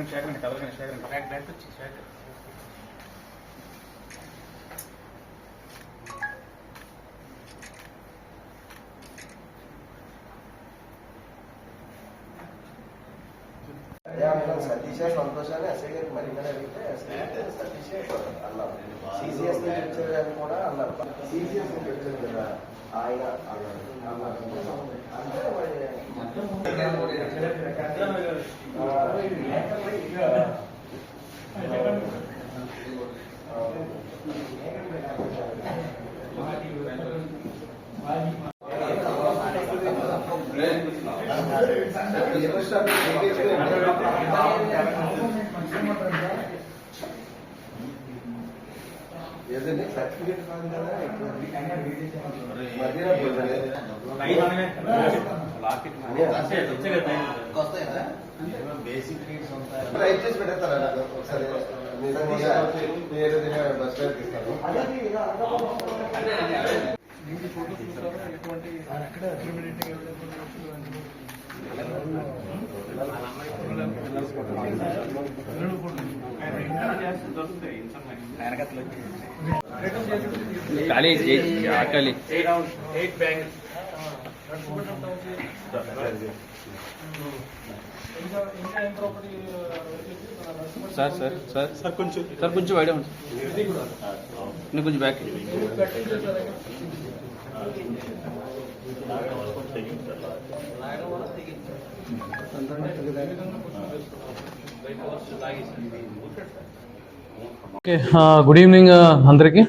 శేఖరండి శేఖరండి కదలకండి శేఖరండి back back వచ్చి శేఖర్. సతీషే సంతోషాన్ని SI గారికి మరి అడిగితే ఎస్ఐ సతీషే అన్నారు. సిసిఎస్ నుంచి వచ్చారు అని కూడా అన్నారు. సిసిఎస్ నుంచి వచ్చారు కదా ఆయన అన్నారు. అన్నారు. అంటే మరి ఏదండి? సర్టిఫికేట్ కాదు కదా? మధ్యలో రైట్ చేసి పెట్టేస్తారా నాకు? ఒకసారి బస్ ఇస్తాను. ఖాళీ ఖాళీ సార్ సార్ సార్. సార్ కొంచెం. సార్ కొంచెం బయట కొంచెం బ్యాక్ ఓకే గుడ్ ఈవినింగ్ అందరికీ.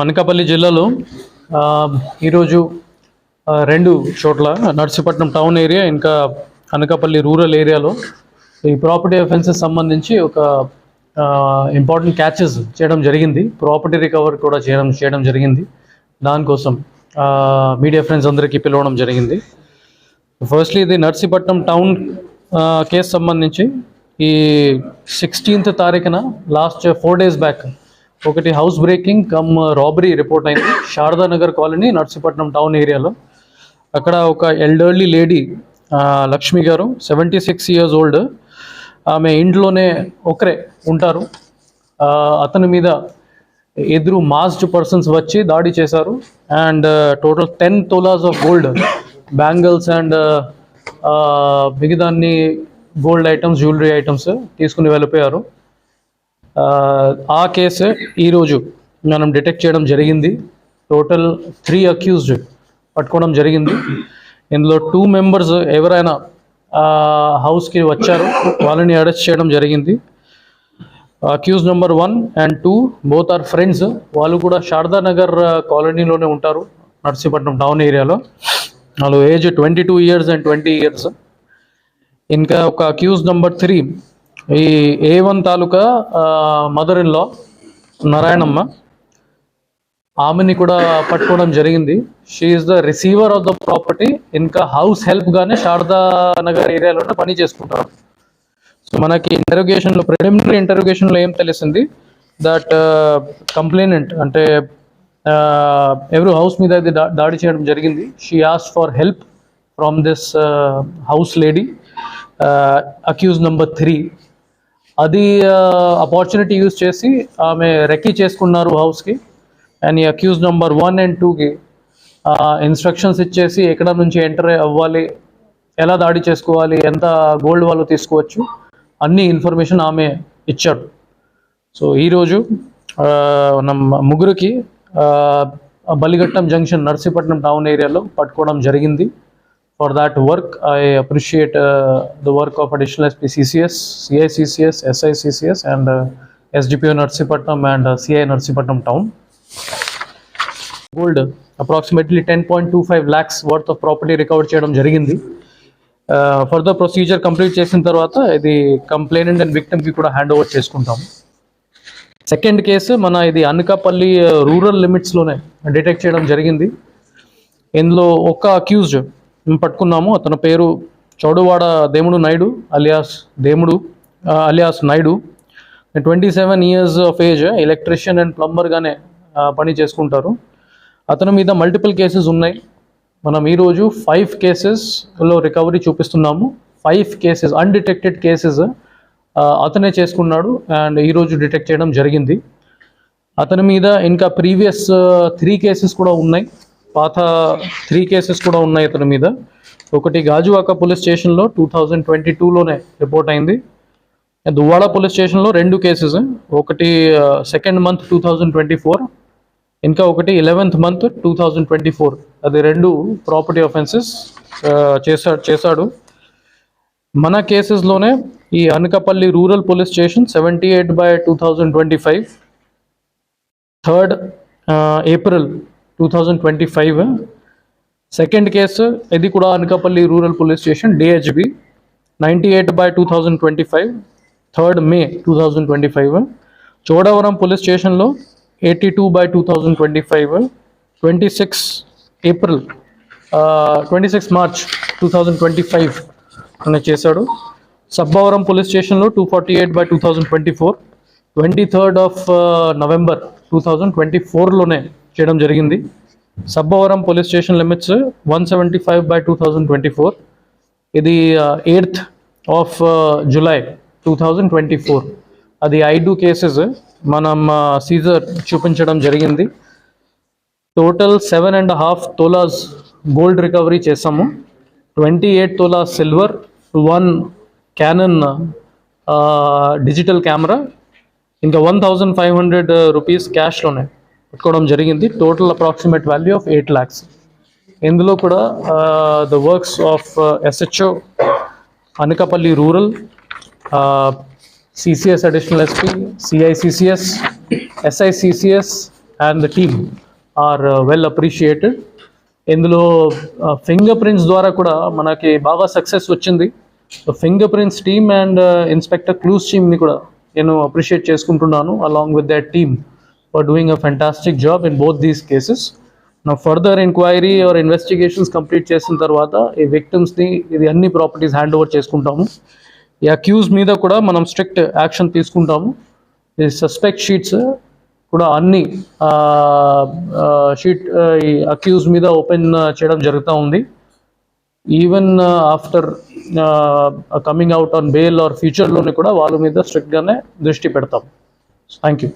అనకాపల్లి జిల్లాలో ఈరోజు రెండు చోట్ల నర్సీపట్నం టౌన్ ఏరియా ఇంకా అనకాపల్లి రూరల్ ఏరియాలో ఈ ప్రాపర్టీ అఫెన్సెస్ సంబంధించి ఒక ఇంపార్టెంట్ క్యాచెస్ చేయడం జరిగింది. ప్రాపర్టీ రికవర్ కూడా చేయడం చేయడం జరిగింది. దానికోసం మీడియా ఫ్రెండ్స్ అందరికీ పిలవడం జరిగింది. ఫస్ట్లీ ఇది నర్సీపట్నం టౌన్ కేసు సంబంధించి ఈ సిక్స్టీన్త్ తారీఖున లాస్ట్ ఫోర్ డేస్ బ్యాక్ ఒకటి house breaking cum robbery report అయింది. శారదా నగర్ కాలనీ నర్సీపట్నం టౌన్ ఏరియాలో. అక్కడ ఒక ఎల్డర్లీ లేడీ లక్ష్మి గారు సెవెంటీ సిక్స్ ఇయర్స్ ఓల్డ్ ఆమె ఇంట్లోనే ఒకరే ఉంటారు. అతని మీద ఎదురు మాస్డ్ పర్సన్స్ వచ్చి దాడి చేశారు. And total ten tolas of gold bangles and మిగతాన్ని gold items jewellery items తీసుకుని వెళ్ళిపోయారు. ఆ, ఆ కేసు ఈరోజు మనం డిటెక్ట్ చేయడం జరిగింది. టోటల్ త్రీ అక్యూజ్డ్ పట్టుకోవడం జరిగింది. ఇందులో టూ మెంబర్స్ ఎవరైనా హౌస్కి వచ్చారు. వాళ్ళని అరెస్ట్ చేయడం జరిగింది. Accused number one and two both are friends వాళ్ళు కూడా శారదా నగర్ కాలనీలోనే ఉంటారు. నర్సీపట్నం టౌన్ ఏరియాలో. వాళ్ళు age twenty two years and twenty years ఇంకా ఒక అక్యూజ్ నెంబర్ త్రీ ఈ ఏ వన్ తాలూకా మదర్ ఇన్ లా నారాయణమ్మ. ఆమెని కూడా పట్టుకోవడం జరిగింది. She's the receiver of the property ఇంకా హౌస్ హెల్ప్ గానే శారదా నగర్ ఏరియాలోనే పని చేసుకుంటారు. సో మనకి ఇంటరోగేషన్లో ప్రిలిమినరీ ఇంటరోగేషన్లో ఏం తెలిసింది? దట్ కంప్లైనెంట్ uh, అంటే uh, ఎవరు హౌస్ మీద అది దాడి చేయడం జరిగింది. She ask for help from this house lady accused number three అది uh, ఆపర్చునిటీ యూజ్ చేసి ఆమె రెక్కీ చేసుకున్నారు హౌస్కి అండ్ ఈ అక్యూజ్ నెంబర్ వన్ అండ్ టూకి ఇన్స్ట్రక్షన్స్ ఇచ్చేసి ఎక్కడ నుంచి ఎంటర్ అవ్వాలి ఎలా దాడి చేసుకోవాలి ఎంత గోల్డ్ వాళ్ళు తీసుకోవచ్చు అన్ని ఇన్ఫర్మేషన్ ఆమె ఇచ్చాడు. సో ఈరోజు ముగ్గురికి బలిగట్టం జంక్షన్ నర్సీపట్నం టౌన్ ఏరియాలో పట్టుకోవడం జరిగింది. For that work I appreciate the work of additional SP CCS CI CCS SI CCS and SDPO Narsipatnam and CI Narsipatnam town gold approximately ten point two five lakhs worth of property recover చేయడం జరిగింది. Further procedure complete చేసిన తర్వాత ఇది complainant and విక్టమ్కి కూడా hand over చేసుకుంటాం. Second case మన ఇది అనకాపల్లి రూరల్ లిమిట్స్లోనే డిటెక్ట్ చేయడం జరిగింది. ఇందులో ఒక అక్యూజ్డ్ మేము పట్టుకున్నాము. అతని పేరు Choduvada Demudu Naidu alias Demudu alias Naidu. Twenty seven years of age electrician and ప్లంబర్గానే పని చేసుకుంటారు. అతని మీద మల్టిపుల్ కేసెస్ ఉన్నాయి. మనం ఈరోజు ఫైవ్ కేసెస్లో రికవరీ చూపిస్తున్నాము. ఫైవ్ కేసెస్ అన్డిటెక్టెడ్ కేసెస్ అతనే చేసుకున్నాడు అండ్ ఈరోజు డిటెక్ట్ చేయడం జరిగింది. అతని మీద ఇంకా ప్రీవియస్ త్రీ కేసెస్ కూడా ఉన్నాయి. పాత త్రీ కేసెస్ కూడా ఉన్నాయి అతని మీద. ఒకటి గాజువాక పోలీస్ స్టేషన్లో టూ థౌజండ్ ట్వంటీ టూలోనే రిపోర్ట్ అయింది. దువ్వాడ పోలీస్ స్టేషన్లో రెండు కేసెస్ ఒకటి second month two thousand twenty four ఇంకా ఒకటి eleventh month two thousand twenty four అది రెండు ప్రాపర్టీ ఆఫెన్సెస్ చేశాడు చేశాడు. మన కేసెస్లోనే ఈ Anakapalli rural police station seventy eight by two thousand twenty five third April two thousand twenty five second case ఇది కూడా Anakapalli rural police station DHB ninety eight by two thousand twenty five third May two thousand twenty five Chodavaram police స్టేషన్లో eighty two by two thousand twenty five twenty six April twenty six March two thousand twenty five అని చేశాడు. Sabbavaram police స్టేషన్లో two forty eight by two thousand twenty four twenty third of November two thousand twenty ఫోర్లోనే చేయడం జరిగింది. Sabbavaram police station limits one seventy five by two thousand twenty four ఇది eighth of July two thousand twenty four అది ఐదు cases మనం seizure చూపించడం జరిగింది. Total seven and half tolas gold recovery చేసాము. Twenty eight tolas silver one Canon digital camera ఇంకా one thousand five hundred rupees క్యాష్లోనే పెట్టుకోవడం జరిగింది. Total approximate value of eight lakhs ఇందులో కూడా the works of SHO Anakapalli rural CCS additional SP CI CCS SI CCS and the team are well appreciated ఇందులో finger prints ద్వారా కూడా మనకి బాగా success వచ్చింది. Finger prints team and inspector clues టీమ్ని కూడా నేను అప్రిషియేట్ చేసుకుంటున్నాను along with that team for doing a fantastic job in both these cases నా further enquiry or investigations complete చేసిన తర్వాత ఈ విక్టిమ్స్ని ఇది అన్ని ప్రాపర్టీస్ హ్యాండ్ ఓవర్ చేసుకుంటాము. ఈ అక్యూజ్ మీద కూడా మనం స్ట్రిక్ట్ యాక్షన్ తీసుకుంటాము. ఈ సస్పెక్ట్ షీట్స్ కూడా అన్ని షీట్ ఈ అక్యూజ్ మీద ఓపెన్ చేయడం జరుగుతూ ఉంది. Even after coming out on bail or ఫ్యూచర్లోని కూడా వాళ్ళ మీద స్ట్రిక్ట్గానే దృష్టి పెడతాం. Thank you